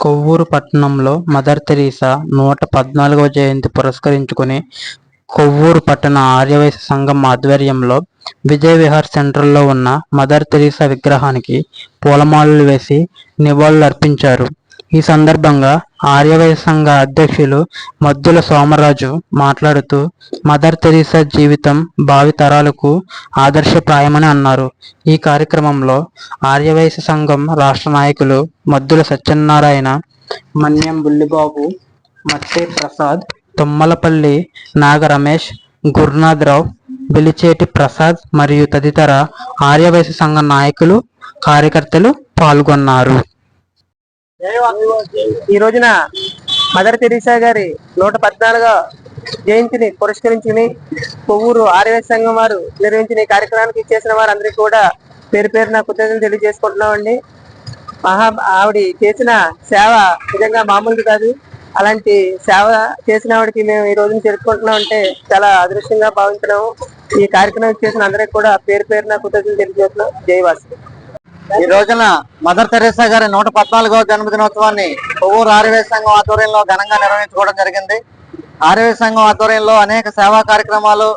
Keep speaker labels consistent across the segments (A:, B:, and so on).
A: కొవ్వూరు పట్టణంలో mother Teresa నూట పద్నాలుగవ జయంతి పురస్కరించుకుని కొవ్వూరు పట్టణ ఆర్యవైశ్య సంఘం ఆధ్వర్యంలో విజయ విహార్ సెంటర్లో ఉన్న మదర్ తెరీసా విగ్రహానికి పూలమాలలు వేసి నివాళులు అర్పించారు ఈ సందర్భంగా ఆర్యవైశ్య సంఘ అధ్యక్షులు మద్దుల సోమరాజు మాట్లాడుతూ మదర్ తెరీసా జీవితం భావితరాలకు ఆదర్శప్రాయమని అన్నారు. ఈ కార్యక్రమంలో ఆర్యవైశ్య సంఘం రాష్ట్ర నాయకులు మద్దుల సత్యనారాయణ మన్యం బుల్లిబాబు మత్తే ప్రసాద్ తుమ్మలపల్లి నాగ రమేష్ గురునాథరావు బిలిచేటి ప్రసాద్ మరియు తదితర ఆర్యవైశ్య సంఘ నాయకులు కార్యకర్తలు పాల్గొన్నారు.
B: ఈ రోజున మదర్ తెరీసా గారి నూట పద్నాలుగో జయంతిని పురస్కరించుకుని కొవ్వూరు ఆర్యవేశ సంఘం వారు నిర్వహించిన ఈ కార్యక్రమానికి ఇచ్చేసిన వారందరికీ కూడా పేరు పేరున కృతజ్ఞతలు తెలియజేసుకుంటున్నామండి. మహా ఆవిడ చేసిన సేవ నిజంగా మామూలుది కాదు. అలాంటి సేవ చేసిన ఆవిడకి మేము ఈ రోజున జరుపుకుంటున్నాం అంటే చాలా అదృష్టంగా భావించడం ఈ కార్యక్రమం చేసిన అందరికీ కూడా పేరు పేరున కృతజ్ఞతలు తెలియజేస్తున్నాం. జయవాసి
C: ఈ రోజున మదర్ తెరేసా గారి నూట పద్నాలుగవ జన్మదినోత్సవాన్ని కొవ్వూరు ఆర్యవే సంఘం ఆధ్వర్యంలో ఘనంగా నిర్వహించుకోవడం జరిగింది. ఆర్యవే సంఘం ఆధ్వర్యంలో అనేక సేవా కార్యక్రమాలు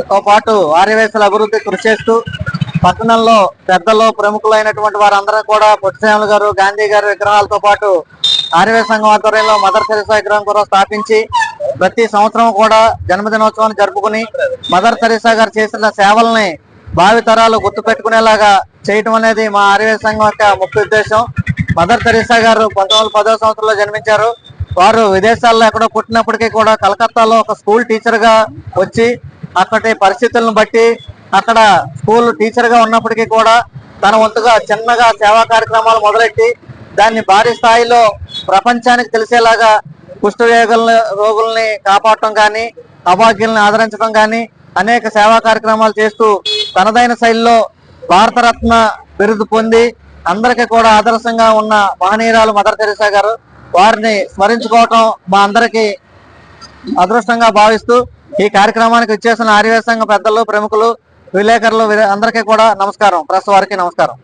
C: తో పాటు ఆర్యవేశల అభివృద్ధి కృషి చేస్తూ పట్టణంలో పెద్దలు ప్రముఖులైనటువంటి వారందరూ కూడా పొట్టిశ్యాములు గారు గాంధీ గారి విగ్రహాలతో పాటు ఆర్యవే సంఘం ఆధ్వర్యంలో మదర్ తెరేసా విగ్రహం కూడా స్థాపించి ప్రతి సంవత్సరం కూడా జన్మదినోత్సవాన్ని జరుపుకుని మదర్ తెరేసా గారు చేసిన సేవల్ని భావి తరాలు చేయటం అనేది మా ఆర్యవేశ సంఘం యొక్క ముఖ్య ఉద్దేశం. మదర్ తెరీసా గారు పంతొమ్మిది పదో సంవత్సరంలో జన్మించారు. వారు విదేశాల్లో ఎక్కడో పుట్టినప్పటికీ కూడా కలకత్తాలో ఒక స్కూల్ టీచర్గా వచ్చి అక్కడి పరిస్థితులను బట్టి అక్కడ స్కూల్ టీచర్గా ఉన్నప్పటికీ కూడా తన వంతుగా చిన్నగా సేవా కార్యక్రమాలు మొదలెట్టి దాన్ని భారీ స్థాయిలో ప్రపంచానికి తెలిసేలాగా కుష్ఠ రోగుల్ని కాపాడటం కానీ అభాగ్యుల్ని ఆదరించడం కానీ అనేక సేవా కార్యక్రమాలు చేస్తూ తనదైన శైలిలో భారతరత్న బిరుదు పొంది అందరికీ కూడా ఆదర్శంగా ఉన్న మహనీయురాలు మదర్ తెరీసా గారు వారిని స్మరించుకోవటం మా అందరికీ అదృష్టంగా భావిస్తూ ఈ కార్యక్రమానికి ఇచ్చేసిన ఆర్యవేశ సంఘ పెద్దలు ప్రముఖులు విలేకరులు అందరికీ కూడా నమస్కారం. ప్రెస్ వారికి నమస్కారం.